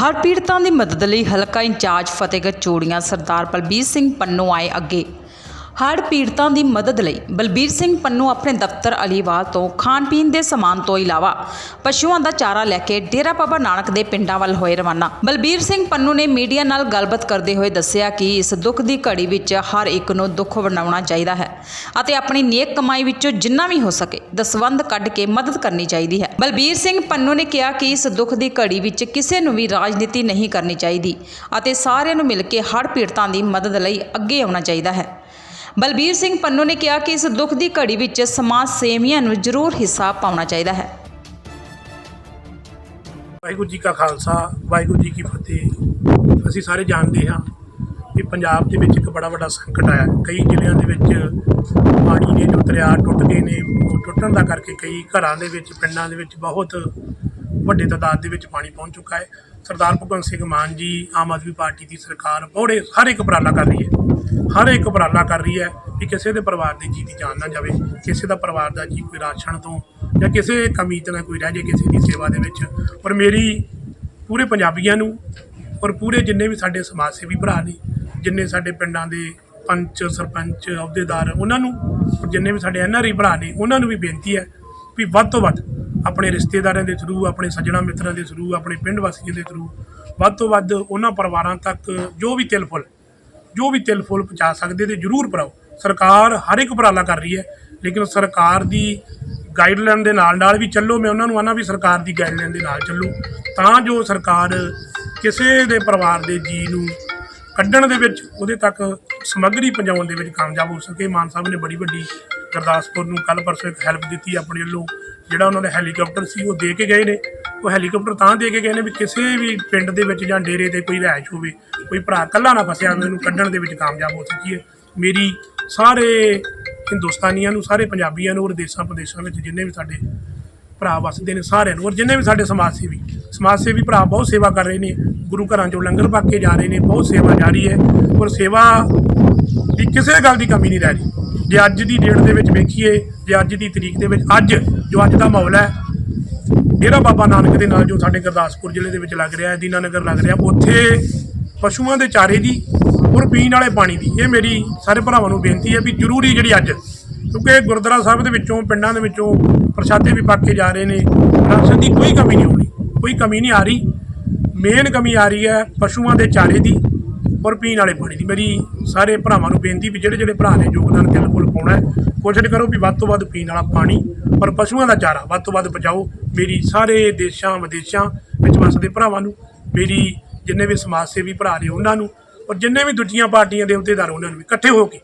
ਹਰ ਪੀੜਤਾਂ ਦੀ ਮਦਦ ਲਈ ਹਲਕਾ ਇੰਚਾਰਜ ਫਤਿਹਗੜ੍ਹ ਚੂੜੀਆਂ ਸਰਦਾਰ ਬਲਬੀਰ ਸਿੰਘ ਪੰਨੋ ਆਏ ਅੱਗੇ। ਹੜ੍ਹ ਪੀੜਤਾਂ ਦੀ ਮਦਦ ਲਈ ਬਲਬੀਰ ਸਿੰਘ ਪੰਨੂ ਆਪਣੇ ਦਫ਼ਤਰ ਅਲੀਵਾਲ ਤੋਂ ਖਾਣ ਪੀਣ ਦੇ ਸਮਾਨ ਤੋਂ ਇਲਾਵਾ ਪਸ਼ੂਆਂ ਦਾ ਚਾਰਾ ਲੈ ਕੇ ਡੇਰਾ ਬਾਬਾ ਨਾਨਕ ਦੇ ਪਿੰਡਾਂ ਵੱਲ ਹੋਏ ਰਵਾਨਾ। ਬਲਬੀਰ ਸਿੰਘ ਪੰਨੂ ਨੇ ਮੀਡੀਆ ਨਾਲ ਗੱਲਬਾਤ ਕਰਦੇ ਹੋਏ ਦੱਸਿਆ ਕਿ ਇਸ ਦੁੱਖ ਦੀ ਘੜੀ ਵਿੱਚ ਹਰ ਇੱਕ ਨੂੰ ਦੁੱਖ ਵੰਡਾਉਣਾ ਚਾਹੀਦਾ ਹੈ ਅਤੇ ਆਪਣੀ ਨੇਕ ਕਮਾਈ ਵਿੱਚੋਂ ਜਿੰਨਾ ਵੀ ਹੋ ਸਕੇ ਦਸਵੰਧ ਕੱਢ ਕੇ ਮਦਦ ਕਰਨੀ ਚਾਹੀਦੀ ਹੈ। ਬਲਬੀਰ ਸਿੰਘ ਪੰਨੂ ਨੇ ਕਿਹਾ ਕਿ ਇਸ ਦੁੱਖ ਦੀ ਘੜੀ ਵਿੱਚ ਕਿਸੇ ਨੂੰ ਵੀ ਰਾਜਨੀਤੀ ਨਹੀਂ ਕਰਨੀ ਚਾਹੀਦੀ ਅਤੇ ਸਾਰਿਆਂ ਨੂੰ ਮਿਲ ਕੇ ਹੜ੍ਹ ਪੀੜਤਾਂ ਦੀ ਮਦਦ ਲਈ ਅੱਗੇ ਆਉਣਾ ਚਾਹੀਦਾ ਹੈ। ਬਲਬੀਰ ਸਿੰਘ ਪੰਨੂ ਨੇ ਕਿਹਾ ਕਿ ਇਸ ਦੁੱਖ ਦੀ ਘੜੀ ਵਿੱਚ ਸਮਾਜ ਸੇਵੀਆਂ ਨੂੰ ਜ਼ਰੂਰ ਹਿੱਸਾ ਪਾਉਣਾ ਚਾਹੀਦਾ ਹੈ। ਵਾਹਿਗੁਰੂ ਜੀ ਕਾ ਖਾਲਸਾ, ਵਾਹਿਗੁਰੂ ਜੀ ਕੀ ਫਤਿਹ। ਅਸੀਂ ਸਾਰੇ ਜਾਣਦੇ ਹਾਂ ਕਿ ਪੰਜਾਬ ਦੇ ਵਿੱਚ ਇੱਕ ਬੜਾ ਵੱਡਾ ਸੰਕਟ ਆਇਆ ਕਈ ਜ਼ਿਲ੍ਹਿਆਂ ਦੇ ਵਿੱਚ ਪਾਣੀ ਨੇ ਜੋ ਦਰਿਆ ਟੁੱਟ ਗਏ ਨੇ, ਉਹ ਟੁੱਟਣ ਦਾ ਕਰਕੇ ਕਈ ਘਰਾਂ ਦੇ ਵਿੱਚ, ਪਿੰਡਾਂ ਦੇ ਵਿੱਚ ਬਹੁਤ ਵੱਡੇ ਤਾਦਾਦ ਦੇ ਵਿੱਚ ਪਾਣੀ ਪਹੁੰਚ ਚੁੱਕਾ ਹੈ। ਸਰਦਾਰ ਭਗਵੰਤ ਸਿੰਘ ਮਾਨ ਜੀ ਆਮ ਆਦਮੀ ਪਾਰਟੀ ਦੀ ਸਰਕਾਰ ਬੜੇ, ਹਰ ਇੱਕ ਉਪਰਾਲਾ ਕਰ ਰਹੀ ਹੈ। ਹਰ ਇੱਕ ਉਪਰਾਲਾ ਕਰ ਰਹੀ ਹੈ ਕਿ ਕਿਸੇ ਦੇ ਪਰਿਵਾਰ ਦੀ ਜੀ ਦੀ ਜਾਨ ਨਾ ਜਾਵੇ, ਕਿਸੇ ਦਾ ਪਰਿਵਾਰ ਦਾ ਜੀ ਕੋਈ ਰਾਸ਼ਨ ਤੋਂ ਜਾਂ ਕਿਸੇ ਕਮੀ ਤੇ ਕੋਈ ਰਹਿ ਜੇ ਕਿਸੇ ਦੀ ਸੇਵਾ ਦੇ ਵਿੱਚ। ਪਰ ਮੇਰੀ ਪੂਰੇ ਪੰਜਾਬੀਆਂ ਨੂੰ ਔਰ ਪੂਰੇ ਜਿੰਨੇ ਵੀ ਸਾਡੇ ਸਮਾਜ ਸੇਵੀ ਭਰਾ ਨੇ, ਜਿੰਨੇ ਸਾਡੇ ਪਿੰਡਾਂ ਦੇ ਪੰਚ, ਸਰਪੰਚ, ਅਹੁਦੇਦਾਰ, ਉਹਨਾਂ ਨੂੰ, ਜਿੰਨੇ ਵੀ ਸਾਡੇ ਐਨਆਰਈ ਭਰਾ ਨੇ, ਉਹਨਾਂ ਨੂੰ ਵੀ ਬੇਨਤੀ ਹੈ ਵੀ ਵੱਧ ਤੋਂ ਵੱਧ ਆਪਣੇ ਰਿਸ਼ਤੇਦਾਰਾਂ ਦੇ ਥਰੂ ਆਪਣੇ ਸੱਜਣਾ ਮਿੱਤਰਾਂ ਦੇ ਥਰੂ ਆਪਣੇ ਪਿੰਡ ਵਾਸੀਆਂ ਦੇ ਥਰੂ ਵੱਧ ਤੋਂ ਵੱਧ ਉਹਨਾਂ ਪਰਿਵਾਰਾਂ ਤੱਕ ਜੋ ਵੀ ਤਿਲ ਫੁੱਲ, ਜੋ ਵੀ ਤਿਲ ਫੁੱਲ ਪਹੁੰਚਾ ਸਕਦੇ ਤੇ ਜਰੂਰ ਪਰਾਓ ਸਰਕਾਰ ਹਰ ਇੱਕ ਉਪਰਾਲਾ ਕਰ ਰਹੀ ਹੈ, ਲੇਕਿਨ ਸਰਕਾਰ ਦੀ ਗਾਈਡਲਾਈਨ ਦੇ ਨਾਲ ਨਾਲ ਵੀ ਚੱਲੋ, ਮੈਂ ਉਹਨਾਂ ਨੂੰ ਆਨਾ ਵੀ ਸਰਕਾਰ ਦੀ ਗਾਈਡਲਾਈਨ ਦੇ ਨਾਲ ਚੱਲੋ, ਤਾਂ ਜੋ ਸਰਕਾਰ ਕਿਸੇ ਦੇ ਪਰਿਵਾਰ ਦੇ ਜੀ ਨੂੰ ਕੱਢਣ ਦੇ ਵਿੱਚ, ਉਹਦੇ ਤੱਕ ਸਮੱਗਰੀ ਪਹੁੰਚਾਉਣ ਦੇ ਵਿੱਚ ਕਾਮਯਾਬ ਹੋ ਸਕੇ। ਮਾਨ ਸਾਹਿਬ ਨੇ ਬੜੀ ਵੱਡੀ ਗੁਰਦਾਸਪੁਰ ਨੂੰ ਕੱਲ ਪਰਸੋਂ ਇੱਕ ਹੈਲਪ ਦਿੱਤੀ ਆਪਣੇ ਵੱਲੋਂ। ਜਿਹੜਾ ਉਹਨਾਂ ਦਾ ਹੈਲੀਕਾਪਟਰ ਸੀ, ਉਹ ਦੇ ਕੇ ਗਏ ਨੇ। ਉਹ ਹੈਲੀਕਾਪਟਰ ਤਾਂ ਦੇ ਕੇ ਗਏ ਨੇ ਵੀ ਕਿਸੇ ਵੀ ਪਿੰਡ ਦੇ ਵਿੱਚ ਜਾਂ ਡੇਰੇ ਤੇ ਕੋਈ ਰਿਹਾਇਸ਼ ਹੋਵੇ, ਕੋਈ ਭਰਾ ਇਕੱਲਾ ਨਾ ਫਸਿਆ ਹੋਵੇ, ਉਹਨੂੰ ਕੱਢਣ ਦੇ ਵਿੱਚ ਕਾਮਯਾਬ ਹੋ ਸਕੀਏ। ਮੇਰੀ ਸਾਰੇ ਹਿੰਦੁਸਤਾਨੀਆਂ ਨੂੰ, ਸਾਰੇ ਪੰਜਾਬੀਆਂ ਨੂੰ ਔਰ ਦੇਸ਼ਾਂ ਪ੍ਰਦੇਸ਼ਾਂ ਵਿੱਚ ਜਿੰਨੇ ਵੀ ਸਾਡੇ ਭਰਾ ਵਸਦੇ ਨੇ ਸਾਰਿਆਂ ਨੂੰ ਔਰ ਜਿੰਨੇ ਵੀ ਸਾਡੇ ਸਮਾਜ ਸੇਵੀ ਸਮਾਜ ਸੇਵੀ ਭਰਾ ਬਹੁਤ ਸੇਵਾ ਕਰ ਰਹੇ ਨੇ। ਗੁਰੂ ਘਰਾਂ ਚੋਂ ਲੰਗਰ ਪਾ ਕੇ ਜਾ ਰਹੇ ਨੇ, ਬਹੁਤ ਸੇਵਾ ਜਾਰੀ ਹੈ ਔਰ ਸੇਵਾ ਦੀ ਕਿਸੇ ਗੱਲ ਦੀ ਕਮੀ ਨਹੀਂ ਰਹਿ ਰਹੀ। ਜੇ ਅੱਜ ਦੀ ਡੇਟ ਦੇ ਵਿੱਚ ਵੇਖੀਏ, ਜੇ ਅੱਜ ਦੀ ਤਰੀਕ ਦੇ ਵਿੱਚ, ਅੱਜ ਜੋ ਅੱਜ ਦਾ ਮਾਹੌਲ ਹੈ ਡੇਰਾ ਬਾਬਾ ਨਾਨਕ ਦੇ ਨਾਲ ਜੋ ਸਾਡੇ ਗੁਰਦਾਸਪੁਰ ਜ਼ਿਲ੍ਹੇ ਦੇ ਵਿੱਚ ਲੱਗ ਰਿਹਾ ਹੈ, ਦੀਨਾਨਗਰ ਲੱਗ ਰਿਹਾ, ਉੱਥੇ ਪਸ਼ੂਆਂ ਦੇ ਚਾਰੇ ਦੀ ਔਰ ਪੀਣ ਵਾਲੇ ਪਾਣੀ ਦੀ, ਇਹ ਮੇਰੀ ਸਾਰੇ ਭਰਾਵਾਂ ਨੂੰ ਬੇਨਤੀ ਹੈ ਵੀ ਜ਼ਰੂਰੀ ਜਿਹੜੀ ਅੱਜ, ਕਿਉਂਕਿ ਗੁਰਦੁਆਰਾ ਸਾਹਿਬ ਦੇ ਵਿੱਚੋਂ, ਪਿੰਡਾਂ ਦੇ ਵਿੱਚੋਂ ਪ੍ਰਸ਼ਾਦੇ ਵੀ ਪੱਕ ਕੇ ਜਾ ਰਹੇ ਨੇ, ਰਾਸ਼ਨ ਦੀ ਕੋਈ ਕਮੀ ਨਹੀਂ ਹੋਣੀ, ਕੋਈ ਕਮੀ ਨਹੀਂ ਆ ਰਹੀ। ਮੇਨ ਕਮੀ ਆ ਰਹੀ ਹੈ ਪਸ਼ੂਆਂ ਦੇ ਚਾਰੇ ਦੀ ਔਰ ਪੀਣ ਵਾਲੇ ਪਾਣੀ ਦੀ। ਮੇਰੀ ਸਾਰੇ ਭਰਾਵਾਂ ਨੂੰ ਬੇਨਤੀ ਵੀ ਜਿਹੜੇ ਜਿਹੜੇ ਭਰਾ ਨੇ ਯੋਗਦਾਨ ਦਿਲ ਫੁੱਲ ਪਾਉਣਾ ਕੋਸ਼ਿਸ਼ ਕਰੋ ਵੀ ਵੱਧ ਤੋਂ ਵੱਧ ਪੀਣ ਵਾਲਾ ਪਾਣੀ ਔਰ ਪਸ਼ੂਆਂ ਦਾ ਚਾਰਾ ਵੱਧ ਤੋਂ ਵੱਧ ਪਹੁੰਚਾਓ ਮੇਰੀ ਸਾਰੇ ਦੇਸ਼ਾਂ, ਵਿਦੇਸ਼ਾਂ ਵਿੱਚ ਵਸਦੇ ਭਰਾਵਾਂ ਨੂੰ, ਮੇਰੀ ਜਿੰਨੇ ਵੀ ਸਮਾਜ ਸੇਵੀ ਭਰਾ ਨੇ ਉਹਨਾਂ ਨੂੰ, ਔਰ ਜਿੰਨੇ ਵੀ ਦੂਜੀਆਂ ਪਾਰਟੀਆਂ ਦੇ ਅਹੁਦੇਦਾਰ ਉਹਨਾਂ ਨੂੰ ਇਕੱਠੇ ਹੋ ਕੇ,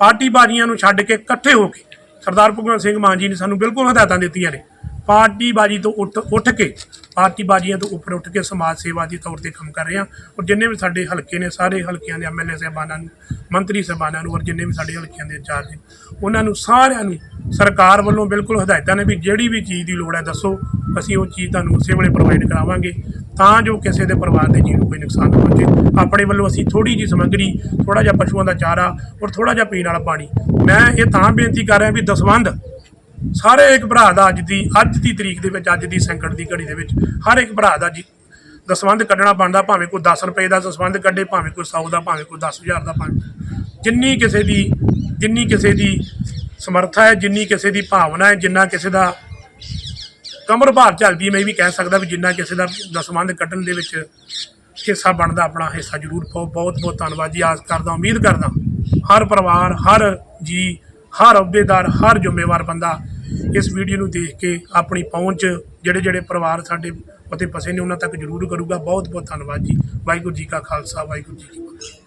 ਪਾਰਟੀ ਬਾਜ਼ੀਆਂ ਨੂੰ ਛੱਡ ਕੇ ਇਕੱਠੇ ਹੋ ਕੇ, ਸਰਦਾਰ ਭਗਵੰਤ ਸਿੰਘ ਮਾਨ ਜੀ ਨੇ ਸਾਨੂੰ ਬਿਲਕੁਲ ਹਦਾਇਤਾਂ ਦਿੱਤੀਆਂ ਨੇ। ਪਾਰਟੀ ਬਾਜੀ ਤੋਂ ਉੱਠ ਉੱਠ ਕੇ ਪਾਰਟੀ ਬਾਜੀਆਂ ਤੋਂ ਉੱਪਰ ਉੱਠ ਕੇ ਸਮਾਜ ਸੇਵਾ ਦੀ ਤੌਰ ਤੇ ਕੰਮ ਕਰ ਰਹੇ ਹਾਂ ਔਰ ਜਿੰਨੇ ਵੀ ਸਾਡੇ ਹਲਕੇ ਨੇ, ਸਾਰੇ ਹਲਕਿਆਂ ਦੇ ਐਮਐਲਏ ਸਾਹਿਬਾਨਾਂ ਨੂੰ, ਮੰਤਰੀ ਸਾਹਿਬਾਨਾਂ ਨੂੰ ਔਰ ਜਿੰਨੇ ਵੀ ਸਾਡੇ ਹਲਕਿਆਂ ਦੇ ਇੰਚਾਰਜ ਨੇ, ਉਹਨਾਂ ਨੂੰ ਸਾਰਿਆਂ ਨੂੰ ਸਰਕਾਰ ਵੱਲੋਂ ਬਿਲਕੁਲ ਹਦਾਇਤਾਂ ਨੇ ਵੀ ਜਿਹੜੀ ਵੀ ਚੀਜ਼ ਦੀ ਲੋੜ ਹੈ ਦੱਸੋ, ਅਸੀਂ ਉਹ ਚੀਜ਼ ਤੁਹਾਨੂੰ ਉਸੇ ਵੇਲੇ ਪ੍ਰੋਵਾਈਡ ਕਰਾਵਾਂਗੇ ਤਾਂ ਜੋ ਕਿਸੇ ਦੇ ਪਰਿਵਾਰ ਦੇ ਜੀਵ ਨੂੰ ਕੋਈ ਨੁਕਸਾਨ ਨਾ ਪਹੁੰਚੇ। ਆਪਣੇ ਵੱਲੋਂ ਅਸੀਂ ਥੋੜੀ ਜੀ ਸਮੱਗਰੀ ਥੋੜਾ ਜਿਹਾ ਪਸ਼ੂਆਂ ਦਾ ਚਾਰਾ ਔਰ ਥੋੜਾ ਜਿਹਾ ਪੀਣ ਵਾਲਾ ਪਾਣੀ, ਮੈਂ ਇਹ ਤਾਂ ਬੇਨਤੀ ਕਰ ਰਿਹਾ ਵੀ ਦਸਵੰਧ ਸਾਰੇ ਇੱਕ ਭਰਾ ਦਾ ਅੱਜ ਦੀ ਅੱਜ ਦੀ ਤਰੀਕ ਦੇ ਵਿੱਚ, ਅੱਜ ਦੀ ਸੰਕਟ ਦੀ ਘੜੀ ਦੇ ਵਿੱਚ, ਹਰ ਇੱਕ ਭਰਾ ਦਾ ਜੀ ਦਸਵੰਧ ਕੱਢਣਾ ਬਣਦਾ, ਭਾਵੇਂ ਕੋਈ 10 ਰੁਪਏ ਦਾ ਦਸਵੰਧ ਕੱਢੇ, ਭਾਵੇਂ ਕੋਈ 100 ਦਾ, ਭਾਵੇਂ ਕੋਈ 10000 ਦਾ, ਭਾਵੇਂ ਜਿੰਨੀ ਕਿਸੇ ਦੀ, ਜਿੰਨੀ ਕਿਸੇ ਦੀ ਸਮਰੱਥਾ ਹੈ, ਜਿੰਨੀ ਕਿਸੇ ਦੀ ਭਾਵਨਾ ਹੈ, ਜਿੰਨਾ ਕਿਸੇ ਦਾ ਕਮਰ ਭਾਰ ਚੱਲਦੀ ਮੈਂ ਇਹ ਵੀ ਕਹਿ ਸਕਦਾ ਵੀ ਜਿੰਨਾ ਕਿਸੇ ਦਾ ਦਸਵੰਧ ਕੱਢਣ ਦੇ ਵਿੱਚ ਹਿੱਸਾ ਬਣਦਾ, ਆਪਣਾ ਹਿੱਸਾ ਜ਼ਰੂਰ ਪਾਓ। ਬਹੁਤ ਬਹੁਤ ਧੰਨਵਾਦ ਜੀ। ਆਸ ਕਰਦਾ, ਉਮੀਦ ਕਰਦਾ, ਹਰ ਪਰਿਵਾਰ, ਹਰ ਜੀ ਹਰ ਅਹੁਦੇਦਾਰ, ਹਰ ਜ਼ਿੰਮੇਵਾਰ ਬੰਦਾ ਇਸ ਵੀਡੀਓ ਨੂੰ ਦੇਖ ਕੇ ਆਪਣੀ ਪਹੁੰਚ, ਜਿਹੜੇ ਜਿਹੜੇ ਪਰਿਵਾਰ ਸਾਡੇ ਉੱਤੇ ਫਸੇ ਨੇ, ਉਹਨਾਂ ਤੱਕ ਜ਼ਰੂਰ ਕਰੂਗਾ। ਬਹੁਤ ਬਹੁਤ ਧੰਨਵਾਦ ਜੀ। ਵਾਹਿਗੁਰੂ ਜੀ ਕਾ ਖਾਲਸਾ, ਵਾਹਿਗੁਰੂ ਜੀ ਕੀ ਫਤਿਹ।